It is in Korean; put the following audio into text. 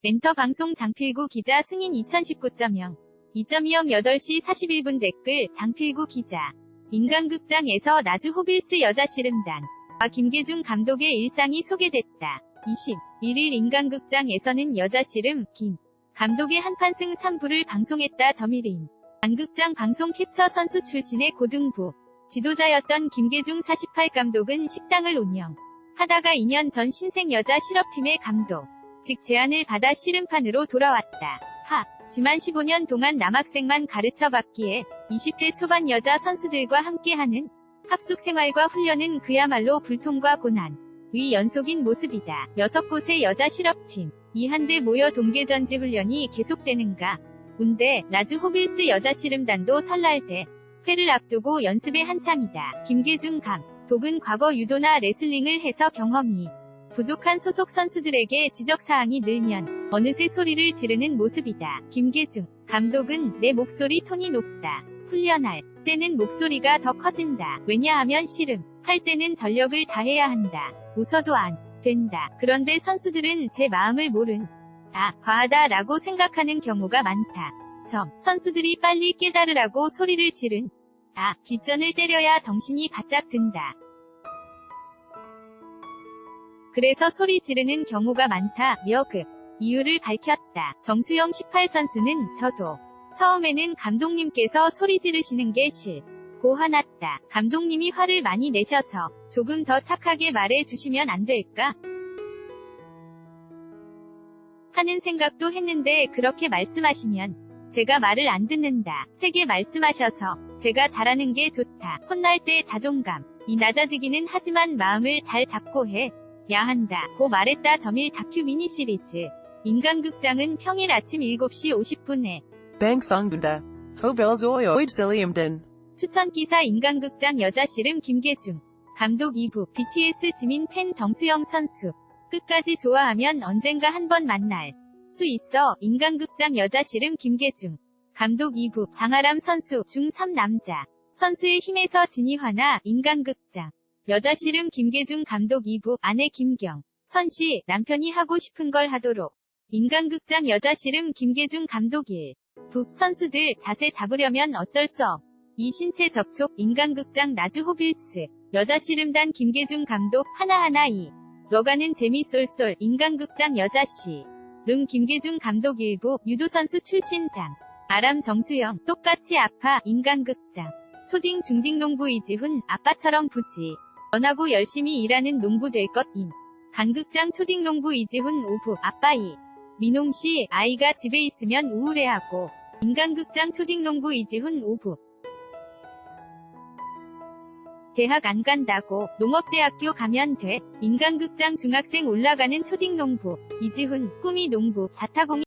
멘터 방송 장필구 기자 승인 2019.0 2.20 8시 41분 댓글 장필구 기자. 인간극장에서 나주 호빌스 여자 씨름단. 과 김계중 감독의 일상이 소개됐다. 21일 인간극장에서는 여자 씨름 김. 감독의 한판승 3부를 방송했다. 점일인. 안극장 방송 캡처 선수 출신의 고등부. 지도자였던 김계중 48 감독은 식당을 운영. 하다가 2년 전 신생 여자 실업팀의 감독 직 제안을 받아 씨름판으로 돌아왔다. 하. 지만 15년 동안 남학생만 가르쳐 봤기에 20대 초반 여자 선수들과 함께하는 합숙 생활과 훈련은 그야말로 불통과 고난, 위 연속인 모습이다. 6곳의 여자 실업팀, 이 한데 모여 동계전지 훈련이 계속되는가. 운대, 나주 호빌스 여자 씨름단도 설날 대 회를 앞두고 연습에 한창이다. 김계중 감, 독은 과거 유도나 레슬링을 해서 경험이 부족한 소속 선수들에게 지적사항이 늘면 어느새 소리를 지르는 모습이다. 김계중 감독은 내 목소리 톤이 높다. 훈련할 때는 목소리가 더 커진다. 왜냐하면 씨름 할 때는 전력을 다해야 한다. 웃어도 안 된다. 그런데 선수들은 제 마음을 모른 다 과하다라고 생각하는 경우가 많다. 점 선수들이 빨리 깨달으라고 소리를 지른 다 뒷전을 때려야 정신이 바짝 든다. 그래서 소리 지르는 경우가 많다며 그 이유를 밝혔다. 정수영 18선수는 저도 처음에는 감독님께서 소리 지르시는 게 싫고 화났다. 감독님이 화를 많이 내셔서 조금 더 착하게 말해 주시면 안 될까? 하는 생각도 했는데 그렇게 말씀하시면 제가 말을 안 듣는다. 세게 말씀하셔서 제가 잘하는 게 좋다. 혼날 때 자존감 이 낮아지기는 하지만 마음을 잘 잡고 해. 야 한다. 고 말했다. 점일 다큐 미니 시리즈. 인간극장은 평일 아침 7시 50분에 Bangsangunda. Hobilzoyoid Siliumden. 추천 기사 인간극장 여자 씨름 김계중 감독 2부 BTS 지민 팬 정수영 선수 끝까지 좋아하면 언젠가 한번 만날 수 있어 인간극장 여자 씨름 김계중 감독 2부 장아람 선수 중3 남자 선수의 힘에서 진이화나 인간극장 여자 씨름 김계중 감독 2부 아내 김경 선 씨 남편이 하고 싶은 걸 하도록. 인간극장 여자 씨름 김계중 감독 1 북 선수들 자세 잡으려면 어쩔 수 없. 이 신체 접촉 인간극장 나주 호빌스. 여자 씨름단 김계중 감독 하나하나 이. 러가는 재미 쏠쏠 인간극장 여자 씨. 름 김계중 감독 일부 유도선수 출신장. 아람 정수영 똑같이 아파 인간극장. 초딩 중딩 농부 이지훈 아빠처럼 부지 원하고 열심히 일하는 농부 될 것인 간극장 초딩 농부 이지훈 오부 아빠이 민홍씨 아이가 집에 있으면 우울해하고 인간극장 초딩 농부 이지훈 오부 대학 안 간다고 농업대학교 가면 돼. 인간극장 중학생 올라가는 초딩 농부 이지훈 꿈이 농부 자타공인